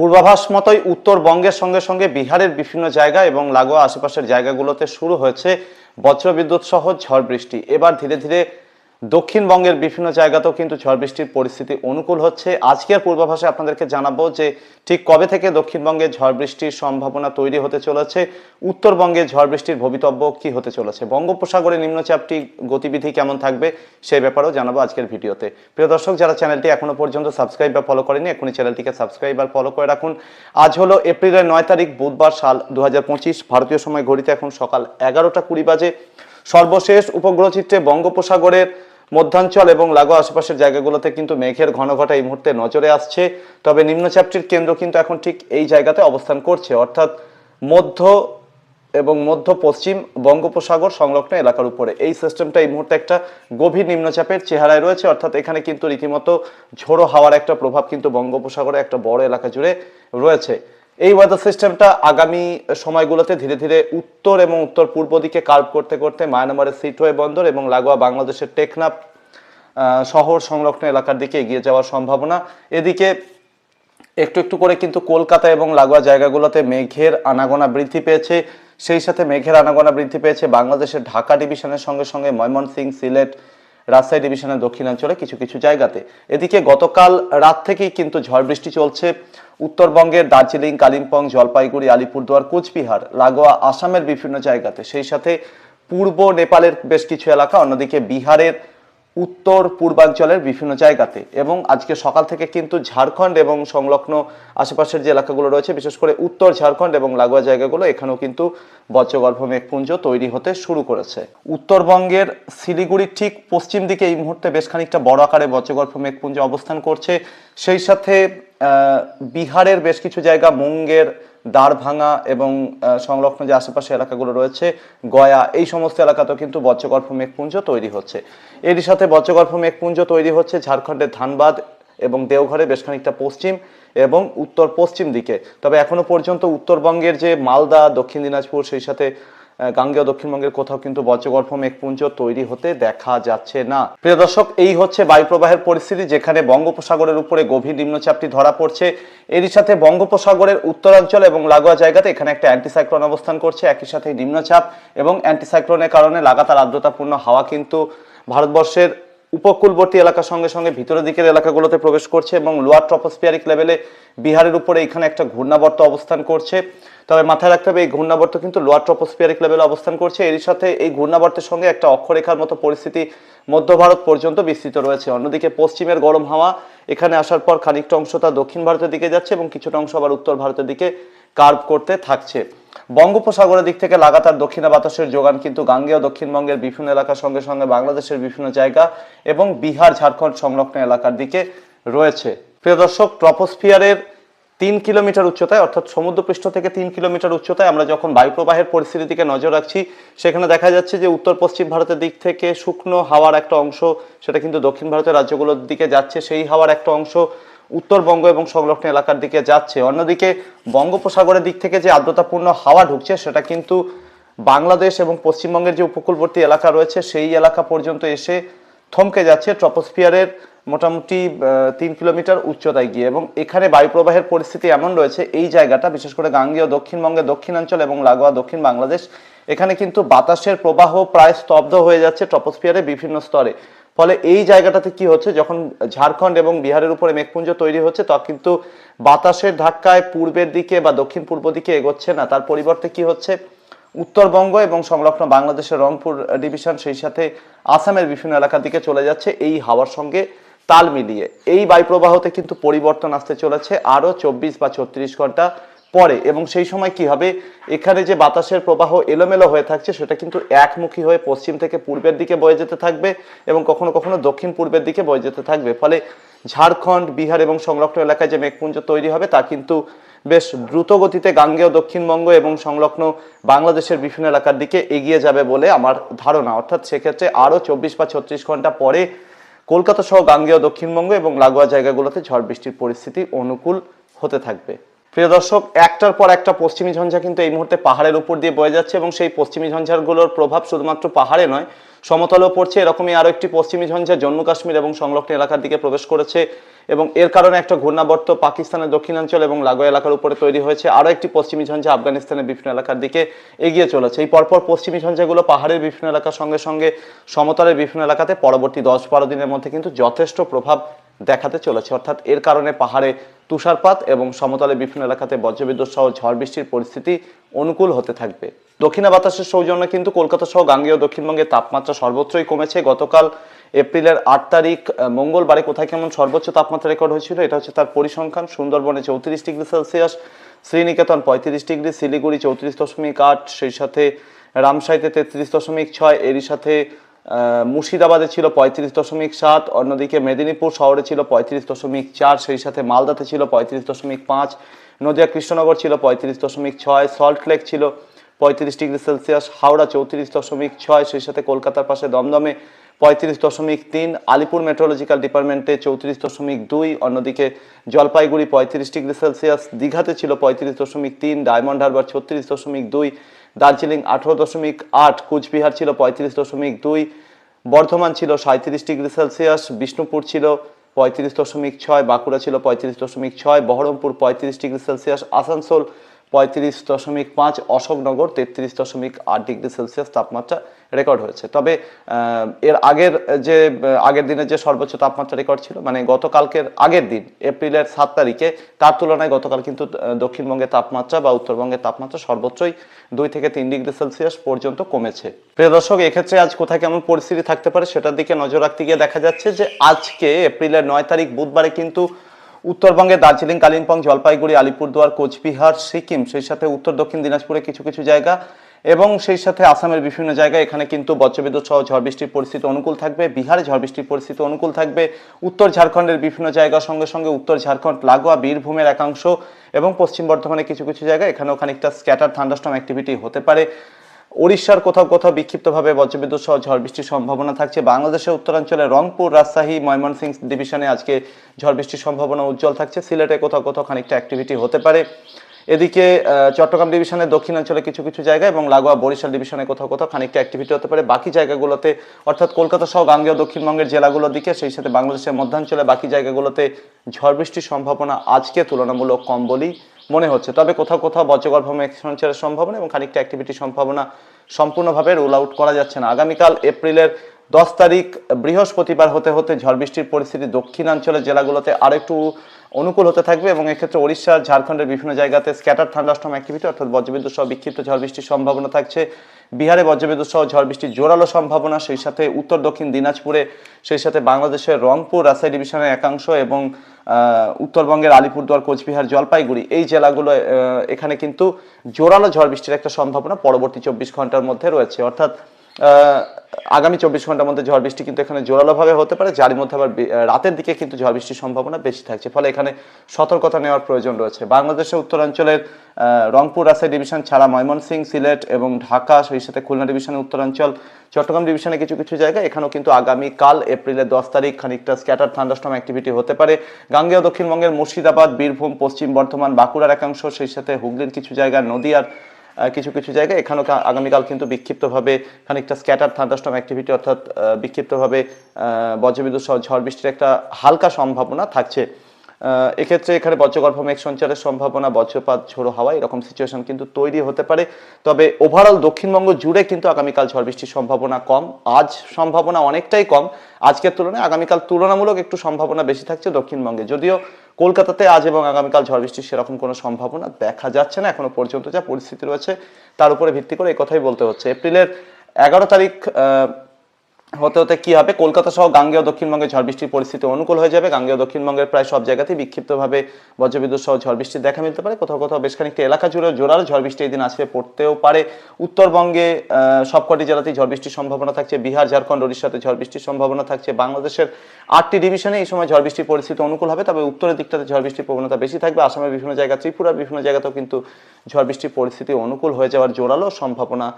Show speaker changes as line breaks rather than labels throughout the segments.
পূর্বাভাস মতোই উত্তরবঙ্গের সঙ্গে সঙ্গে বিহারের বিভিন্ন জায়গা এবং লাগোয়া আশেপাশের জায়গাগুলোতে শুরু হয়েছে বজ্রবিদ্যুৎ সহ ঝড় বৃষ্টি। এবার ধীরে ধীরে দক্ষিণবঙ্গের বিভিন্ন জায়গাতেও কিন্তু ঝড় বৃষ্টির পরিস্থিতি অনুকূল হচ্ছে। আজকের পূর্বাভাসে আপনাদেরকে জানাব যে ঠিক কবে থেকে দক্ষিণবঙ্গে ঝড় বৃষ্টির সম্ভাবনা তৈরি হতে চলেছে, উত্তরবঙ্গে ঝড় বৃষ্টির ভবিতব্য কি হতে চলেছে, বঙ্গোপসাগরে নিম্নচাপটি গতিবিধি কেমন থাকবে সেই ব্যাপারেও জানাব আজকের ভিডিওতে। প্রিয় দর্শক, যারা চ্যানেলটি এখনও পর্যন্ত সাবস্ক্রাইব বা ফলো করেনি, এখনই চ্যানেলটিকে সাবস্ক্রাইব আর ফলো করে রাখুন। আজ হলো এপ্রিলের নয় তারিখ, বুধবার সাল দু হাজার পঁচিশ, ভারতীয় সময় ঘড়িতে এখন সকাল এগারোটা কুড়ি বাজে। সর্বশেষ উপগ্রহ চিত্রে বঙ্গোপসাগরের মধ্যাঞ্চল এবং লাগো আশেপাশের জায়গাগুলোতে কিন্তু মেঘের ঘন ঘটা এই মুহূর্তে নজরে আসছে। তবে নিম্নচাপটির কেন্দ্র কিন্তু এখন ঠিক এই জায়গাতে অবস্থান করছে। অর্থাৎ মধ্য এবং মধ্য পশ্চিম বঙ্গোপসাগর সংলগ্ন এলাকার উপরে। এই সিস্টেমটা এই মুহূর্তে একটা গভীর নিম্নচাপের চেহারায় রয়েছে। অর্থাৎ এখানে কিন্তু রীতিমতো ঝোড়ো হাওয়ার একটা প্রভাব কিন্তু বঙ্গোপসাগরে একটা বড় এলাকা জুড়ে রয়েছে। এই ওয়েদার সিস্টেমটা আগামী সময়গুলোতে ধীরে ধীরে উত্তর এবং উত্তর পূর্ব দিকে কার্ভ করতে করতে মায়ানমারের সিটওয়ে বন্দর এবং লাগোয়া বাংলাদেশের টেকনাফ শহর সংলগ্ন এলাকার দিকে এগিয়ে যাওয়ার সম্ভাবনা। এদিকে একটু একটু করে কিন্তু কলকাতা এবং লাগোয়া জায়গাগুলোতে মেঘের আনাগোনা বৃদ্ধি পেয়েছে। সেই সাথে মেঘের আনাগোনা বৃদ্ধি পেয়েছে বাংলাদেশের ঢাকা ডিভিশনের সঙ্গে সঙ্গে ময়মনসিংহ, সিলেট রাজশাহী ডিভিশনের দক্ষিণাঞ্চলে কিছু কিছু জায়গাতে। এদিকে গতকাল রাত থেকেই কিন্তু ঝড় বৃষ্টি চলছে। উত্তরবঙ্গের দার্জিলিং, কালিম্পং, জলপাইগুড়ি, আলিপুরদুয়ার, কোচবিহার, লাগোয়া, আসামের বিভিন্ন জায়গাতে। সেই সাথে পূর্ব নেপালের বেশ কিছু এলাকা, অন্যদিকে বিহারের উত্তর পূর্বাঞ্চলের বিভিন্ন জায়গাতে। এবং আজকে সকাল থেকে কিন্তু ঝাড়খণ্ড এবং সংলগ্ন আশেপাশের যে এলাকাগুলো রয়েছে, বিশেষ করে উত্তর ঝাড়খণ্ড এবং লাগোয়া জায়গাগুলো, এখানেও কিন্তু বজ্রগর্ভ মেঘপুঞ্জ তৈরি হতে শুরু করেছে। উত্তরবঙ্গের শিলিগুড়ির ঠিক পশ্চিম দিকে এই মুহূর্তে বেশ খানিকটা বড় আকারে বজ্রগর্ভ মেঘপুঞ্জ অবস্থান করছে। সেই সাথে বিহারের বেশ কিছু জায়গা, মুঙ্গের দ্বারভাঙা এবং সংলগ্ন যে আশেপাশে এলাকাগুলো রয়েছে, গয়া, এই সমস্ত এলাকাতেও কিন্তু বজ্রগর্ভ মেঘপুঞ্জ তৈরি হচ্ছে। এরই সাথে বজ্রগর্ভ মেঘপুঞ্জ তৈরি হচ্ছে ঝাড়খণ্ডের ধানবাদ এবং দেওঘরে বেশ খানিকটা পশ্চিম এবং উত্তর পশ্চিম দিকে। তবে এখনও পর্যন্ত উত্তরবঙ্গের যে মালদা, দক্ষিণ দিনাজপুর, সেই সাথে গাঙ্গেয় দক্ষিণবঙ্গের কোথাও কিন্তু বজ্রগর্ভ মেঘপুঞ্জ তৈরি হতে দেখা যাচ্ছে না। প্রিয় দর্শক, এই হচ্ছে বায়ুপ্রবাহের পরিস্থিতি, যেখানে বঙ্গোপসাগরের উপরে গভীর নিম্নচাপটি ধরা পড়ছে। এরই সাথে বঙ্গোপসাগরের উত্তরাঞ্চল এবং লাগোয়া জায়গাতে এখানে একটা অ্যান্টিসাইক্লোন অবস্থান করছে, একই সাথে নিম্নচাপ এবং অ্যান্টিসাইক্লোনের কারণে লাগাতার আর্দ্রতাপূর্ণ হাওয়া কিন্তু ভারতবর্ষের উপকূলবর্তী এলাকার সঙ্গে সঙ্গে ভিতরের দিকের এলাকাগুলোতে প্রবেশ করছে এবং লোয়ার ট্রপোস্ফিয়ারিক লেভেলে বিহারের উপরে এখানে একটা ঘূর্ণাবর্ত অবস্থান করছে। তবে মাথায় রাখতে হবে, এই ঘূর্ণাবর্ত কিন্তু লোয়ার ট্রপোস্ফিয়ারিক লেভেলে অবস্থান করছে। এর সাথে এই ঘূর্ণাবর্তের সঙ্গে একটা অক্ষরেখার মতো পরিস্থিতি মধ্য ভারত পর্যন্ত বিস্তৃত রয়েছে। অন্যদিকে পশ্চিমের গরম হাওয়া এখানে আসার পর খানিকটা অংশ তা দক্ষিণ ভারতের দিকে যাচ্ছে এবং কিছুটা অংশ আবার উত্তর ভারতের দিকে কার্ভ করতে থাকছে। বঙ্গোপসাগরের দিক থেকে লাগাতার দক্ষিণা বাতাসের যোগান কিন্তু গাঙ্গেয় দক্ষিণবঙ্গের বিভিন্ন এলাকার সঙ্গে সঙ্গে বাংলাদেশের বিভিন্ন জায়গা এবং বিহার, ঝাড়খণ্ড সংলগ্ন এলাকার দিকে রয়েছে। প্রিয় দর্শক, ট্রপোস্ফিয়ারের তিন কিলোমিটার উচ্চতায়, অর্থাৎ সমুদ্রপৃষ্ঠ থেকে তিন কিলোমিটার উচ্চতায় আমরা যখন বায়ুপ্রবাহের পরিস্থিতির দিকে নজর রাখছি, সেখানে দেখা যাচ্ছে যে উত্তর পশ্চিম ভারতের দিক থেকে শুকনো হাওয়ার একটা অংশ, সেটা কিন্তু দক্ষিণ ভারতের রাজ্যগুলোর দিকে যাচ্ছে, সেই হাওয়ার একটা অংশ উত্তরবঙ্গ এবং সংলগ্ন এলাকার দিকে যাচ্ছে। অন্যদিকে বঙ্গোপসাগরের দিক থেকে যে আর্দ্রতাপূর্ণ হাওয়া ঢুকছে, সেটা কিন্তু বাংলাদেশ এবং পশ্চিমবঙ্গের যে উপকূলবর্তী এলাকা রয়েছে, সেই এলাকা পর্যন্ত এসে থমকে যাচ্ছে। ট্রপোস্ফিয়ারের মোটামুটি তিন কিলোমিটার উচ্চতায় গিয়ে এবং এখানে বায়ুপ্রবাহের পরিস্থিতি এমন রয়েছে, এই জায়গাটা বিশেষ করে গাঙ্গেয় দক্ষিণবঙ্গের দক্ষিণাঞ্চল এবং লাগোয়া দক্ষিণ বাংলাদেশ, এখানে কিন্তু বাতাসের প্রবাহ প্রায় স্তব্ধ হয়ে যাচ্ছে ট্রপোস্ফিয়ারের বিভিন্ন স্তরে। ফলে এই জায়গাটাতে কি হচ্ছে, যখন ঝাড়খণ্ড এবং বিহারের উপরে মেঘপুঞ্জ তৈরি হচ্ছে, তা কিন্তু বাতাসের ধাক্কায় পূর্বের দিকে বা দক্ষিণ পূর্ব দিকে এগোচ্ছে না। তার পরিবর্তে কি হচ্ছে, উত্তরবঙ্গ এবং সংলগ্ন বাংলাদেশের রংপুর ডিভিশন সেই সাথে আসামের বিভিন্ন এলাকার দিকে চলে যাচ্ছে, এই হাওয়ার সঙ্গে তাল মিলিয়ে। এই বায়ুপ্রবাহতে কিন্তু পরিবর্তন আসতে চলেছে আরও চব্বিশ বা ছত্রিশ ঘণ্টা পরে। এবং সেই সময় কি হবে? এখানে যে বাতাসের প্রবাহ এলোমেলো হয়ে থাকছে, সেটা কিন্তু একমুখী হয়ে পশ্চিম থেকে পূর্বের দিকে বয়ে যেতে থাকবে এবং কখনো কখনো দক্ষিণ পূর্বের দিকে বয়ে যেতে থাকবে। ফলে ঝাড়খণ্ড, বিহার এবং সংলগ্ন এলাকায় যে মেঘপুঞ্জ তৈরি হবে, তা কিন্তু বেশ দ্রুত গতিতে গাঙ্গেয়, দক্ষিণবঙ্গ এবং সংলগ্ন বাংলাদেশের বিভিন্ন এলাকার দিকে এগিয়ে যাবে বলে আমার ধারণা। অর্থাৎ সেক্ষেত্রে আরও চব্বিশ বা ছত্রিশ ঘণ্টা পরে কলকাতা সহ গাঙ্গেয় দক্ষিণবঙ্গ এবং লাগোয়া জায়গাগুলোতে ঝড় বৃষ্টির পরিস্থিতি অনুকূল হতে থাকবে। প্রিয় দর্শক, একটার পর একটা পশ্চিমী ঝঞ্ঝা কিন্তু এই মুহূর্তে পাহাড়ের উপর দিয়ে বয়ে যাচ্ছে এবং সেই পশ্চিমী ঝঞ্ঝাগুলোর প্রভাব শুধুমাত্র পাহাড়ে নয় সমতলেও পড়ছে। এরকমই আরও একটি পশ্চিমী ঝঞ্ঝা জম্মু কাশ্মীর এবং সংলগ্ন এলাকার দিকে প্রবেশ করেছে এবং এর কারণে একটা ঘূর্ণাবর্ত পাকিস্তানের দক্ষিণাঞ্চল এবং লাগোয়া এলাকার উপরে তৈরি হয়েছে। আরও একটি পশ্চিমী ঝঞ্ঝা আফগানিস্তানের বিভিন্ন এলাকার দিকে এগিয়ে চলেছে। এই পরপর পশ্চিমী ঝঞ্ঝাগুলো পাহাড়ের বিভিন্ন এলাকার সঙ্গে সঙ্গে সমতলের বিভিন্ন এলাকাতে পরবর্তী দশ বারো দিনের মধ্যে কিন্তু যথেষ্ট প্রভাব দেখাতে চলেছে। অর্থাৎ এর কারণে পাহাড়ে তুষারপাত এবং সমতলে বিভিন্ন এলাকাতে বজ্রবিদ্যুৎ সহ ঝড় বৃষ্টির পরিস্থিতি অনুকূল হতে থাকবে। দক্ষিণা বাতাসের সৌজন্যে কিন্তু কলকাতা সহ গাঙ্গেয় দক্ষিণবঙ্গের তাপমাত্রা সর্বত্রই কমেছে। গতকাল এপ্রিলের আট তারিখ মঙ্গলবারে কোথায় কেমন সর্বোচ্চ তাপমাত্রা রেকর্ড হয়েছিল এটা হচ্ছে তার পরিসংখ্যান। সুন্দরবনে চৌত্রিশ ডিগ্রি সেলসিয়াস, শ্রীনিকেতন পঁয়ত্রিশ ডিগ্রি, শিলিগুড়ি চৌত্রিশ দশমিক আট, সেই সাথে রামসাইতে তেত্রিশ দশমিক ছয়, এরই সাথে মুর্শিদাবাদে ছিল পঁয়ত্রিশ দশমিক সাত, অন্যদিকে মেদিনীপুর শহরে ছিল পঁয়ত্রিশ দশমিক চার, সেই সাথে মালদাতে ছিল পঁয়ত্রিশ দশমিক পাঁচ, নদিয়া কৃষ্ণনগর ছিল পঁয়ত্রিশ দশমিক ছয় সল্টলেক ছিল পঁয়ত্রিশ ডিগ্রি সেলসিয়াস, হাওড়া চৌত্রিশ দশমিক ছয়, সেই সাথে কলকাতার পাশে দমদমে পঁয়ত্রিশ দশমিক তিন, আলিপুর মেট্রোলজিক্যাল ডিপার্টমেন্টে চৌত্রিশ দশমিক দুই, অন্যদিকে জলপাইগুড়ি পঁয়ত্রিশ ডিগ্রি সেলসিয়াস, দীঘাতে ছিল পঁয়ত্রিশ দশমিক তিন, ডায়মন্ড হারবার ছত্রিশ দশমিক দুই, দার্জিলিং আঠেরো দশমিক আট, কুচবিহার ছিল পঁয়ত্রিশ দশমিক দুই, বর্ধমান ছিল সাঁত্রিশ ডিগ্রি সেলসিয়াস, বিষ্ণুপুর ছিল পঁয়ত্রিশ দশমিক ছয়, বাঁকুড়া ছিল পঁয়ত্রিশ দশমিক ছয়, বহরমপুর পঁয়ত্রিশ ডিগ্রি সেলসিয়াস, আসানসোল পঁয়ত্রিশ দশমিক পাঁচ, অশোকনগর তেত্রিশ দশমিক আট ডিগ্রি সেলসিয়াস তাপমাত্রা রেকর্ড হয়েছে। তবে এর আগের, যে, আগের দিনের যে সর্বোচ্চ তাপমাত্রা রেকর্ড ছিল মানে গতকালকের আগের দিন, এপ্রিলের সাত তারিখে, তার তুলনায় গতকাল কিন্তু দক্ষিণবঙ্গের তাপমাত্রা বা উত্তরবঙ্গের তাপমাত্রা সর্বোচ্চই দুই থেকে তিন ডিগ্রি সেলসিয়াস পর্যন্ত কমেছে। প্রিয় দর্শক, এক্ষেত্রে আজ কোথায় কেমন পরিস্থিতি থাকতে পারে সেটার দিকে নজর রাখতে গিয়ে দেখা যাচ্ছে যে, আজকে এপ্রিলের নয় তারিখ বুধবারে কিন্তু উত্তরবঙ্গে দার্জিলিং, কালিম্পং, জলপাইগুড়ি, আলিপুরদুয়ার, কোচবিহার, সিকিম, সেই সাথে উত্তর, দক্ষিণ দিনাজপুরে কিছু কিছু জায়গা এবং সেই সাথে আসামের বিভিন্ন জায়গায় এখানে কিন্তু বজ্রবিদ্যুৎ সহ ঝড় বৃষ্টির পরিস্থিতি অনুকূল থাকবে। বিহারে ঝড় বৃষ্টির পরিস্থিতি অনুকূল থাকবে। উত্তর ঝাড়খণ্ডের বিভিন্ন জায়গার সঙ্গে সঙ্গে উত্তর ঝাড়খণ্ড, লাগোয়া, বীরভূমের একাংশ এবং পশ্চিম বর্ধমানের কিছু কিছু জায়গায় এখানেও খানিকটা স্ক্যাটার থান্ডাস্টম অ্যাক্টিভিটি হতে পারে। ওড়িশার কোথাও কোথাও বিক্ষিপ্তভাবে বজ্রবিদ্যুৎ সহ ঝড় বৃষ্টির সম্ভাবনা থাকছে। বাংলাদেশের উত্তরাঞ্চলে রংপুর, রাজশাহী, ময়মনসিংহ ডিভিশনে আজকে ঝড় বৃষ্টির সম্ভাবনা উজ্জ্বল থাকছে। সিলেটে কোথাও কোথাও খানিকটা অ্যাক্টিভিটি হতে পারে। এদিকে চট্টগ্রাম ডিভিশনের দক্ষিণাঞ্চলে কিছু কিছু জায়গায় এবং লাগোয়া বরিশাল ডিভিশনে কোথাও কোথাও খানিকটা অ্যাক্টিভিটি হতে পারে। বাকি জায়গাগুলোতে, অর্থাৎ কলকাতা সহ গাঙ্গেয় দক্ষিণবঙ্গের জেলাগুলোর দিকে, সেই সাথে বাংলাদেশের মধ্যাঞ্চলে বাকি জায়গাগুলোতে ঝড় বৃষ্টির সম্ভাবনা আজকে তুলনামূলক কম বলেই মনে হচ্ছে। তবে কোথাও কোথাও বজ্রগর্ভ সঞ্চারের সম্ভাবনা এবং খানিকটা অ্যাক্টিভিটির সম্ভাবনা সম্পূর্ণভাবে রোল আউট করা যাচ্ছে না। আগামীকাল এপ্রিলের দশ তারিখ বৃহস্পতিবার হতে হতে ঝড় বৃষ্টির পরিস্থিতি দক্ষিণাঞ্চলের জেলাগুলোতে আরেকটু অনুকূল হতে থাকবে এবং এক্ষেত্রে ওড়িশা, ঝাড়খণ্ডের বিভিন্ন জায়গাতে স্ক্যাটার থান্ডাস্টম অ্যাক্টিভিটি অর্থাৎ বজ্রবিদ্যুৎ সহ বিক্ষিপ্ত ঝড় বৃষ্টির সম্ভাবনা থাকছে। বিহারে বজ্রবিদ্যুৎ সহ ঝড় বৃষ্টির জোরালো সম্ভাবনা, সেই সাথে উত্তর, দক্ষিণ দিনাজপুরে, সেই সাথে বাংলাদেশের রংপুর, রাজশাহী ডিভিশনের একাংশ এবং উত্তরবঙ্গের আলিপুরদুয়ার, কোচবিহার, জলপাইগুড়ি এই জেলাগুলো এখানে কিন্তু জোরালো ঝড় বৃষ্টির একটা সম্ভাবনা পরবর্তী চব্বিশ ঘণ্টার মধ্যে রয়েছে। অর্থাৎ আগামী চব্বিশ ঘণ্টার মধ্যে ঝড় বৃষ্টি কিন্তু এখানে জোরালোভাবে হতে পারে। যার মধ্যে আবার রাতের দিকে কিন্তু ঝড় বৃষ্টির সম্ভাবনা বেশি থাকছে। ফলে এখানে সতর্কতা নেওয়ার প্রয়োজন রয়েছে। বাংলাদেশের উত্তরাঞ্চলের রংপুর রাজশাহী ডিভিশন, ছাড়া ময়মনসিংহ সিলেট এবং ঢাকা, সেই সাথে খুলনা ডিভিশনের উত্তরাঞ্চল, চট্টগ্রাম ডিভিশনে কিছু কিছু জায়গায় এখানেও কিন্তু আগামী কাল এপ্রিলের দশ তারিখ খানিকটা স্ক্যাটার থান্ডাস্টম অ্যাক্টিভিটি হতে পারে। গাঙ্গেয় দক্ষিণবঙ্গের মুর্শিদাবাদ, বীরভূম, পশ্চিম বর্ধমান, বাঁকুড়ার একাংশ, সেই সাথে হুগলির কিছু জায়গা নদিয়ার কিছু কিছু জায়গায়। এখানেও আগামীকাল কিন্তু বিক্ষিপ্তভাবে খানিকটা স্ক্যাটার থান্ডাস্টম অ্যাক্টিভিটি অর্থাৎ বিক্ষিপ্তভাবে বজ্রবিদ্যুৎ সহ ঝড় বৃষ্টির একটা হালকা সম্ভাবনা থাকছে। এক্ষেত্রে এখানে বজ্রগর্ভ মেঘ সঞ্চারের সম্ভাবনা, বজ্রপাত, ঝোড়ো হাওয়া, এরকম সিচুয়েশন কিন্তু তৈরি হতে পারে। তবে ওভারঅল দক্ষিণবঙ্গ জুড়ে কিন্তু আগামীকাল ঝড় বৃষ্টির সম্ভাবনা কম। আজ সম্ভাবনা অনেকটাই কম। আজকের তুলনায় আগামীকাল তুলনামূলক একটু সম্ভাবনা বেশি থাকছে দক্ষিণবঙ্গে। যদিও কলকাতাতে আজ এবং আগামীকাল ঝড় বৃষ্টির সেরকম কোনো সম্ভাবনা দেখা যাচ্ছে না। এখনও পর্যন্ত যা পরিস্থিতি রয়েছে, তার উপরে ভিত্তি করে কথাই বলতে হচ্ছে। এপ্রিলের এগারো তারিখ হতে হতে কি হবে? কলকাতা সহ গাঙ্গেয় দক্ষিণবঙ্গে ঝড় বৃষ্টির পরিস্থিতি অনুকূল হয়ে যাবে। গাঙ্গেয় দক্ষিণবঙ্গের প্রায় সব জায়গাতেই বিক্ষিপ্তভাবে বজ্রবিদ্যুৎ সহ ঝড় বৃষ্টির দেখা মিলতে পারে। কোথাও কোথাও বেশ খানিকটা এলাকা জুড়ে জোরালো ঝড় বৃষ্টি এই দিন আসবে পড়তেও পারে। উত্তরবঙ্গে সবকটি জেলাতেই ঝড় বৃষ্টির সম্ভাবনা থাকছে। বিহার, ঝাড়খণ্ড, ওড়িশাতে ঝড় বৃষ্টির সম্ভাবনা থাকছে। বাংলাদেশের আটটি ডিভিশনে এই সময় ঝড় বৃষ্টির পরিস্থিতি অনুকূল হবে। তবে উত্তরের দিকটাতে ঝড় বৃষ্টির প্রবণতা বেশি থাকবে। আসামের বিভিন্ন জায়গা, ত্রিপুরার বিভিন্ন জায়গাতেও কিন্তু ঝড় বৃষ্টির পরিস্থিতি অনুকূল হয়ে যাওয়ার জোরালো সম্ভাবনা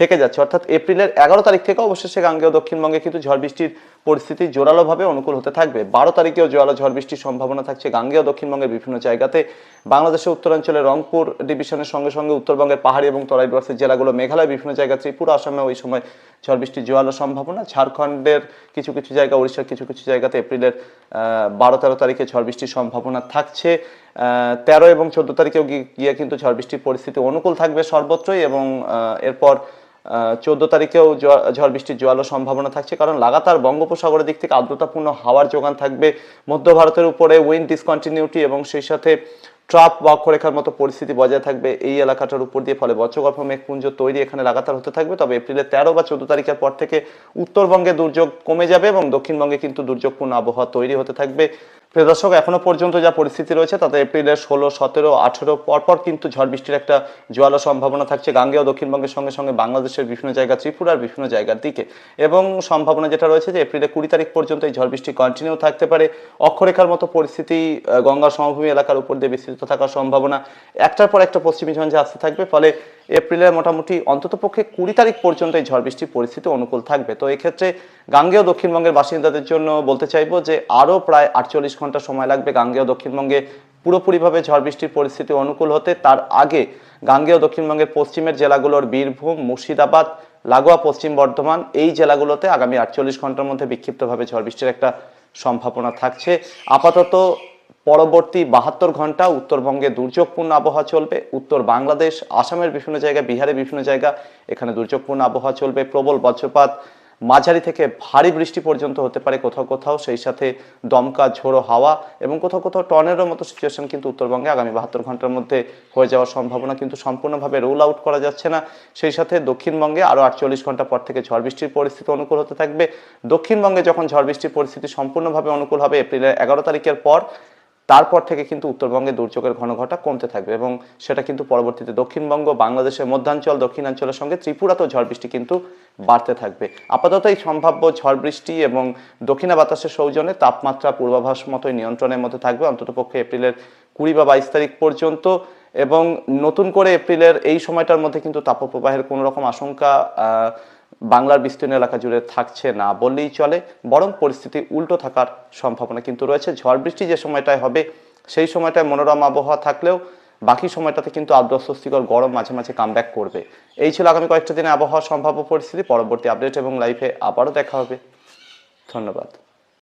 থেকে যাচ্ছে। অর্থাৎ এপ্রিলের এগারো তারিখ থেকে অবশেষে গাঙ্গেয় দক্ষিণবঙ্গে কিন্তু ঝড় বৃষ্টির পরিস্থিতি জোরালোভাবে অনুকূল হতে থাকবে। বারো তারিখেও জোয়ালো ঝড় বৃষ্টির সম্ভাবনা থাকছে গাঙ্গেয় দক্ষিণবঙ্গের বিভিন্ন জায়গাতে। বাংলাদেশের উত্তরাঞ্চলে রংপুর ডিভিশনের সঙ্গে সঙ্গে উত্তরবঙ্গের পাহাড়ি এবং তরাই বর্ষের জেলাগুলো, মেঘালয়, বিভিন্ন জায়গা ত্রিপুরা আসামে ওই সময় ঝড় বৃষ্টির জোয়ালো সম্ভাবনা। ঝাড়খণ্ডের কিছু কিছু জায়গা উড়িষ্যার কিছু কিছু জায়গাতে এপ্রিলের বারো তেরো তারিখে ঝড় বৃষ্টির সম্ভাবনা থাকছে। তেরো এবং চোদ্দ তারিখেও গিয়ে কিন্তু ঝড় বৃষ্টির পরিস্থিতি অনুকূল থাকবে সর্বত্রই এবং এরপর চোদ্দ তারিখেও ঝড় বৃষ্টির জোয়ালো সম্ভাবনা থাকছে, কারণ লাগাতার বঙ্গোপসাগরের দিক থেকে আর্দ্রতাপূর্ণ হাওয়ার যোগান থাকবে মধ্য ভারতের উপরে উইন্ড ডিসকন্টিনিউটি এবং সেই সাথে ট্রাপ বা অক্ষরেখার মতো পরিস্থিতি বজায় থাকবে এই এলাকাটার উপর দিয়ে, ফলে বজ্রগর্ভ মেঘপুঞ্জ তৈরি এখানে লাগাতার হতে থাকবে। তবে এপ্রিলের তেরো বা চোদ্দ তারিখের পর থেকে উত্তরবঙ্গে দুর্যোগ কমে যাবে এবং দক্ষিণবঙ্গে কিন্তু দুর্যোগপূর্ণ আবহাওয়া তৈরি হতে থাকবে। প্রিয় দর্শক, এখনও পর্যন্ত যা পরিস্থিতি রয়েছে, তাতে এপ্রিলের ষোলো, সতেরো, আঠেরো, পরপর কিন্তু ঝড় বৃষ্টির একটা জোয়ালো সম্ভাবনা থাকছে গাঙ্গেয় দক্ষিণবঙ্গের সঙ্গে সঙ্গে বাংলাদেশের বিভিন্ন জায়গা, ত্রিপুরার বিভিন্ন জায়গার দিকে। এবং সম্ভাবনা যেটা রয়েছে যে এপ্রিলের কুড়ি তারিখ পর্যন্ত এই ঝড় বৃষ্টি কন্টিনিউ থাকতে পারে। অক্ষরেখার মতো পরিস্থিতি গঙ্গা সমভূমি এলাকার উপর দিয়ে বিস্তৃত থাকার সম্ভাবনা, একটার পর একটা পশ্চিমী ঝঞ্ঝে আসতে থাকবে। ফলে এপ্রিলের মোটামুটি অন্ততপক্ষে কুড়ি তারিখ পর্যন্ত এই ঝড় বৃষ্টির পরিস্থিতি অনুকূল থাকবে। তো এক্ষেত্রে গাঙ্গেয় দক্ষিণবঙ্গের বাসিন্দাদের জন্য বলতে চাইব যে আরও প্রায় আটচল্লিশ ঘণ্টা সময় লাগবে গাঙ্গেয় দক্ষিণবঙ্গে। পুরোপুরিভাবে ঝড় বৃষ্টির পরিস্থিতি অনুকূল হতে, তার আগে গাঙ্গেয় দক্ষিণবঙ্গের পশ্চিমের জেলাগুলোর বীরভূম, মুর্শিদাবাদ, লাগোয়া, পশ্চিম বর্ধমান এই জেলাগুলোতে আগামী আটচল্লিশ ঘণ্টার মধ্যে বিক্ষিপ্তভাবে ঝড় বৃষ্টির একটা সম্ভাবনা থাকছে। আপাতত পরবর্তী বাহাত্তর ঘণ্টা উত্তরবঙ্গে দুর্যোগপূর্ণ আবহাওয়া চলবে, উত্তর বাংলাদেশ, আসামের বিভিন্ন জায়গা বিহারের বিভিন্ন জায়গা এখানে দুর্যোগপূর্ণ আবহাওয়া চলবে। প্রবল বজ্রপাত মাঝারি থেকে ভারী বৃষ্টি পর্যন্ত হতে পারে কোথাও কোথাও। সেই সাথে দমকা, ঝোড়ো হাওয়া এবং কোথাও কোথাও টর্নেরও মতো সিচুয়েশন কিন্তু উত্তরবঙ্গে আগামী বাহাত্তর ঘণ্টার মধ্যে হয়ে যাওয়ার সম্ভাবনা কিন্তু সম্পূর্ণভাবে রোল আউট করা যাচ্ছে না। সেই সাথে দক্ষিণবঙ্গে আরও আটচল্লিশ ঘণ্টা পর থেকে ঝড় বৃষ্টির পরিস্থিতি অনুকূল হতে থাকবে। দক্ষিণবঙ্গে যখন ঝড় বৃষ্টির পরিস্থিতি সম্পূর্ণভাবে অনুকূল হবে এপ্রিলের এগারো তারিখের পর তারপর থেকে কিন্তু উত্তরবঙ্গে দুর্যোগের ঘনঘটা কমতে থাকবে এবং সেটা কিন্তু পরবর্তীতে দক্ষিণবঙ্গ, বাংলাদেশের মধ্যাঞ্চল, দক্ষিণাঞ্চলের সঙ্গে ত্রিপুরাতেও ঝড় বৃষ্টি কিন্তু বাড়তে থাকবে। আপাতত এই সম্ভাব্য ঝড় বৃষ্টি এবং দক্ষিণা বাতাসের সৌজন্যে তাপমাত্রা পূর্বাভাস মতোই নিয়ন্ত্রণের মধ্যে থাকবে, অন্ততপক্ষে এপ্রিলের কুড়ি বা বাইশ তারিখ পর্যন্ত এবং নতুন করে এপ্রিলের এই সময়টার মধ্যে কিন্তু তাপপ্রবাহের কোনো রকম আশঙ্কা বাংলার বিস্তীর্ণ এলাকা জুড়ে থাকছে না বললেই চলে, বরং পরিস্থিতি উল্টো থাকার সম্ভাবনা কিন্তু রয়েছে। ঝড় বৃষ্টি যে সময়টায় হবে, সেই সময়টায় মনোরম আবহাওয়া থাকলেও বাকি সময়টাতে কিন্তু আর্দ্র স্বস্তিকর গরম মাঝে মাঝে কামব্যাক করবে। এই ছিল আগামী কয়েকটা দিনে আবহাওয়া সম্ভাব্য পরিস্থিতি। পরবর্তী আপডেট এবং লাইফে আবারও দেখা হবে। ধন্যবাদ।